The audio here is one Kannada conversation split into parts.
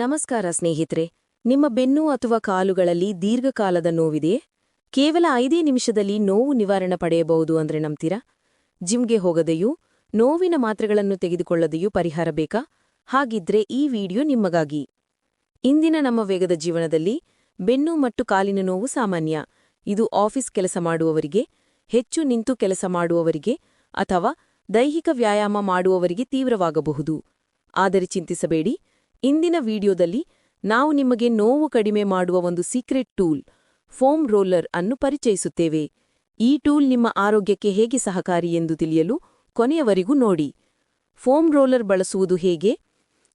ನಮಸ್ಕಾರ ಸ್ನೇಹಿತರೆ, ನಿಮ್ಮ ಬೆನ್ನು ಅಥವಾ ಕಾಲುಗಳಲ್ಲಿ ದೀರ್ಘಕಾಲದ ನೋವಿದೆಯೇ? ಕೇವಲ ಐದೇ ನಿಮಿಷದಲ್ಲಿ ನೋವು ನಿವಾರಣೆ ಪಡೆಯಬಹುದು ಅಂದ್ರೆ ನಂಬ್ತೀರಾ? ಜಿಮ್ಗೆ ಹೋಗದೆಯೂ, ನೋವಿನ ಮಾತ್ರೆಗಳನ್ನು ತೆಗೆದುಕೊಳ್ಳದೆಯೂ ಪರಿಹಾರ ಬೇಕಾ? ಹಾಗಿದ್ರೆ ಈ ವಿಡಿಯೋ ನಿಮ್ಮಗಾಗಿ ಇಂದಿನ ನಮ್ಮ ವೇಗದ ಜೀವನದಲ್ಲಿ ಬೆನ್ನು ಮತ್ತು ಕಾಲಿನ ನೋವು ಸಾಮಾನ್ಯ. ಇದು ಆಫೀಸ್ ಕೆಲಸ ಮಾಡುವವರಿಗೆ, ಹೆಚ್ಚು ನಿಂತು ಕೆಲಸ ಮಾಡುವವರಿಗೆ ಅಥವಾ ದೈಹಿಕ ವ್ಯಾಯಾಮ ಮಾಡುವವರಿಗೆ ತೀವ್ರವಾಗಬಹುದು. ಆದರೆ ಚಿಂತಿಸಬೇಡಿ ಇಂದಿನ ವಿಡಿಯೋದಲ್ಲಿ ನಾವು ನಿಮಗೆ ನೋವು ಕಡಿಮೆ ಮಾಡುವ ಒಂದು ಸೀಕ್ರೆಟ್ ಟೂಲ್, ಫೋಮ್ ರೋಲರ್ ಅನ್ನು ಪರಿಚಯಿಸುತ್ತೇವೆ. ಈ ಟೂಲ್ ನಿಮ್ಮ ಆರೋಗ್ಯಕ್ಕೆ ಹೇಗೆ ಸಹಕಾರಿ ಎಂದು ತಿಳಿಯಲು ಕೊನೆಯವರೆಗೂ ನೋಡಿ. ಫೋಮ್ ರೋಲರ್ ಬಳಸುವುದು ಹೇಗೆ?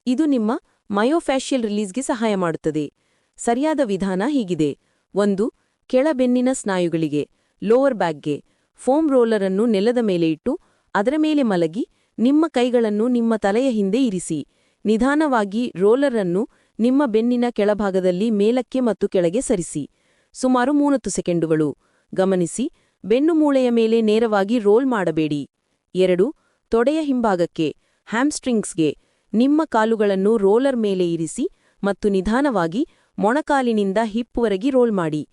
ಇದು ನಿಮ್ಮ ಮಯೋಫ್ಯಾಷಿಯಲ್ ರಿಲೀಸ್ಗೆ ಸಹಾಯ ಮಾಡುತ್ತದೆ. ಸರಿಯಾದ ವಿಧಾನ ಹೀಗಿದೆ. ಒಂದು, ಕೆಳಬೆನ್ನಿನ ಸ್ನಾಯುಗಳಿಗೆ ಲೋವರ್ ಬ್ಯಾಗ್ಗೆ ಫೋಮ್ ರೋಲರ್ ಅನ್ನು ನೆಲದ ಮೇಲೆ ಇಟ್ಟು ಅದರ ಮೇಲೆ ಮಲಗಿ ನಿಮ್ಮ ಕೈಗಳನ್ನು ನಿಮ್ಮ ತಲೆಯ ಹಿಂದೆ ಇರಿಸಿ. ನಿಧಾನವಾಗಿ ರೋಲರ್ ಅನ್ನು ನಿಮ್ಮ ಬೆನ್ನಿನ ಕೆಳಭಾಗದಲ್ಲಿ ಮೇಲಕ್ಕೆ ಮತ್ತು ಕೆಳಗೆ ಸರಿಸಿ. ಸುಮಾರು ಮೂವತ್ತು ಸೆಕೆಂಡುಗಳು. ಗಮನಿಸಿ, ಬೆನ್ನು ಮೂಳೆಯ ಮೇಲೆ ನೇರವಾಗಿ ರೋಲ್ ಮಾಡಬೇಡಿ. ಎರಡು, ತೊಡೆಯ ಹಿಂಭಾಗಕ್ಕೆ, ಹ್ಯಾಮ್ಸ್ಟ್ರಿಂಗ್ಸ್ಗೆ. ನಿಮ್ಮ ಕಾಲುಗಳನ್ನು ರೋಲರ್ ಮೇಲೆ ಇರಿಸಿ ಮತ್ತು ನಿಧಾನವಾಗಿ ಮೊಣಕಾಲಿನಿಂದ ಹಿಪ್ವರೆಗೆ ರೋಲ್ ಮಾಡಿ.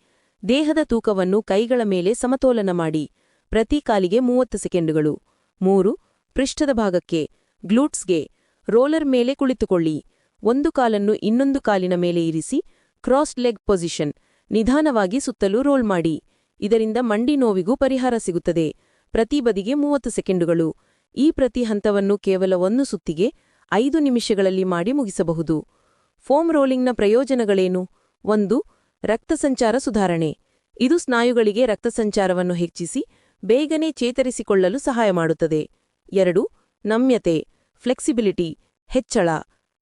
ದೇಹದ ತೂಕವನ್ನು ಕೈಗಳ ಮೇಲೆ ಸಮತೋಲನ ಮಾಡಿ. ಪ್ರತಿ ಕಾಲಿಗೆ ಮೂವತ್ತು ಸೆಕೆಂಡುಗಳು. ಮೂರು, ಪೃಷ್ಠದ ಭಾಗಕ್ಕೆ, ಗ್ಲೂಟ್ಸ್ಗೆ. ರೋಲರ್ ಮೇಲೆ ಕುಳಿತುಕೊಳ್ಳಿ. ಒಂದು ಕಾಲನ್ನು ಇನ್ನೊಂದು ಕಾಲಿನ ಮೇಲೆ ಇರಿಸಿ ಕ್ರಾಸ್ ಲೆಗ್ ಪೊಸಿಷನ್ ನಿಧಾನವಾಗಿ ಸುತ್ತಲೂ ರೋಲ್ ಮಾಡಿ. ಇದರಿಂದ ಮಂಡಿ ನೋವಿಗೂ ಪರಿಹಾರ ಸಿಗುತ್ತದೆ. ಪ್ರತಿ ಬದಿಗೆ ಮೂವತ್ತು ಸೆಕೆಂಡುಗಳು. ಈ ಪ್ರತಿ ಹಂತವನ್ನು ಕೇವಲ ಒಂದು ಸುತ್ತಿಗೆ ಐದು ನಿಮಿಷಗಳಲ್ಲಿ ಮಾಡಿ ಮುಗಿಸಬಹುದು. ಫೋಮ್ ರೋಲಿಂಗ್ನ ಪ್ರಯೋಜನಗಳೇನು? ಒಂದು, ರಕ್ತ ಸಂಚಾರ ಸುಧಾರಣೆ. ಇದು ಸ್ನಾಯುಗಳಿಗೆ ರಕ್ತ ಸಂಚಾರವನ್ನು ಹೆಚ್ಚಿಸಿ, ಬೇಗನೆ ಚೇತರಿಸಿಕೊಳ್ಳಲು ಸಹಾಯ ಮಾಡುತ್ತದೆ. ಎರಡು, ನಮ್ಯತೆ. ಫ್ಲೆಕ್ಸಿಬಿಲಿಟಿ, ಹೆಚ್ಚಳ,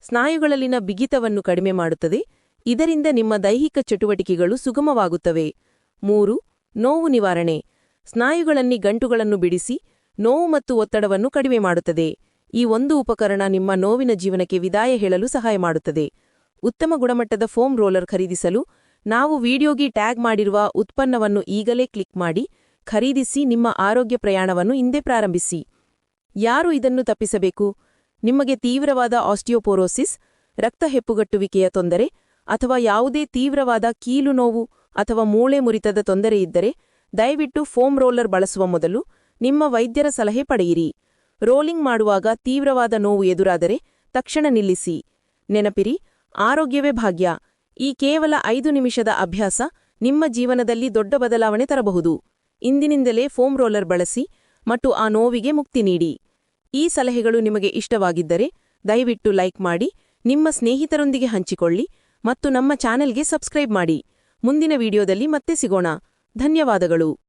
ಸ್ನಾಯುಗಳಲ್ಲಿನ ಬಿಗಿತವನ್ನು ಕಡಿಮೆ ಮಾಡುತ್ತದೆ. ಇದರಿಂದ ನಿಮ್ಮ ದೈಹಿಕ ಚಟುವಟಿಕೆಗಳು ಸುಗಮವಾಗುತ್ತವೆ. ಮೂರು, ನೋವು ನಿವಾರಣೆ. ಸ್ನಾಯುಗಳಲ್ಲಿ ಗಂಟುಗಳನ್ನು ಬಿಡಿಸಿ, ನೋವು ಮತ್ತು ಒತ್ತಡವನ್ನು ಕಡಿಮೆ ಮಾಡುತ್ತದೆ. ಈ ಒಂದು ಉಪಕರಣ ನಿಮ್ಮ ನೋವಿನ ಜೀವನಕ್ಕೆ ವಿದಾಯ ಹೇಳಲು ಸಹಾಯ ಮಾಡುತ್ತದೆ. ಉತ್ತಮ ಗುಣಮಟ್ಟದ ಫೋಮ್ ರೋಲರ್ ಖರೀದಿಸಲು ನಾವು ವಿಡಿಯೋಗೆ ಟ್ಯಾಗ್ ಮಾಡಿರುವ ಉತ್ಪನ್ನವನ್ನು ಈಗಲೇ ಕ್ಲಿಕ್ ಮಾಡಿ, ಖರೀದಿಸಿ ನಿಮ್ಮ ಆರೋಗ್ಯ ಪ್ರಯಾಣವನ್ನು ಹಿಂದೆ ಪ್ರಾರಂಭಿಸಿ. ಯಾರು ಇದನ್ನು ತಪ್ಪಿಸಬೇಕು? ನಿಮಗೆ ತೀವ್ರವಾದ ಆಸ್ಟಿಯೋಪೋರೋಸಿಸ್ ರಕ್ತ ಹೆಪ್ಪುಗಟ್ಟುವಿಕೆಯ ತೊಂದರೆ ಅಥವಾ ಯಾವುದೇ ತೀವ್ರವಾದ ಕೀಲು ನೋವು ಅಥವಾ ಮೂಳೆ ಮುರಿತದ ತೊಂದರೆಯಿದ್ದರೆ ದಯವಿಟ್ಟು ಫೋಮ್ ರೋಲರ್ ಬಳಸುವ ಮೊದಲು ನಿಮ್ಮ ವೈದ್ಯರ ಸಲಹೆ ಪಡೆಯಿರಿ. ರೋಲಿಂಗ್ ಮಾಡುವಾಗ ತೀವ್ರವಾದ ನೋವು ಎದುರಾದರೆ ತಕ್ಷಣ ನಿಲ್ಲಿಸಿ. ನೆನಪಿರಿ, ಆರೋಗ್ಯವೇ ಭಾಗ್ಯ. ಈ ಕೇವಲ ಐದು ನಿಮಿಷದ ಅಭ್ಯಾಸ ನಿಮ್ಮ ಜೀವನದಲ್ಲಿ ದೊಡ್ಡ ಬದಲಾವಣೆ ತರಬಹುದು. ಇಂದಿನಿಂದಲೇ ಫೋಮ್ ರೋಲರ್ ಬಳಸಿ ಮತ್ತು ಆ ನೋವಿಗೆ ಮುಕ್ತಿ ನೀಡಿ. ಈ ಸಲಹೆಗಳು ನಿಮಗೆ ಇಷ್ಟವಾಗಿದ್ದರೆ ದಯವಿಟ್ಟು ಲೈಕ್ ಮಾಡಿ, ನಿಮ್ಮ ಸ್ನೇಹಿತರೊಂದಿಗೆ ಹಂಚಿಕೊಳ್ಳಿ ಮತ್ತು ನಮ್ಮ ಚಾನೆಲ್ಗೆ ಸಬ್ಸ್ಕ್ರೈಬ್ ಮಾಡಿ. ಮುಂದಿನ ವಿಡಿಯೋದಲ್ಲಿ ಮತ್ತೆ ಸಿಗೋಣ. ಧನ್ಯವಾದಗಳು.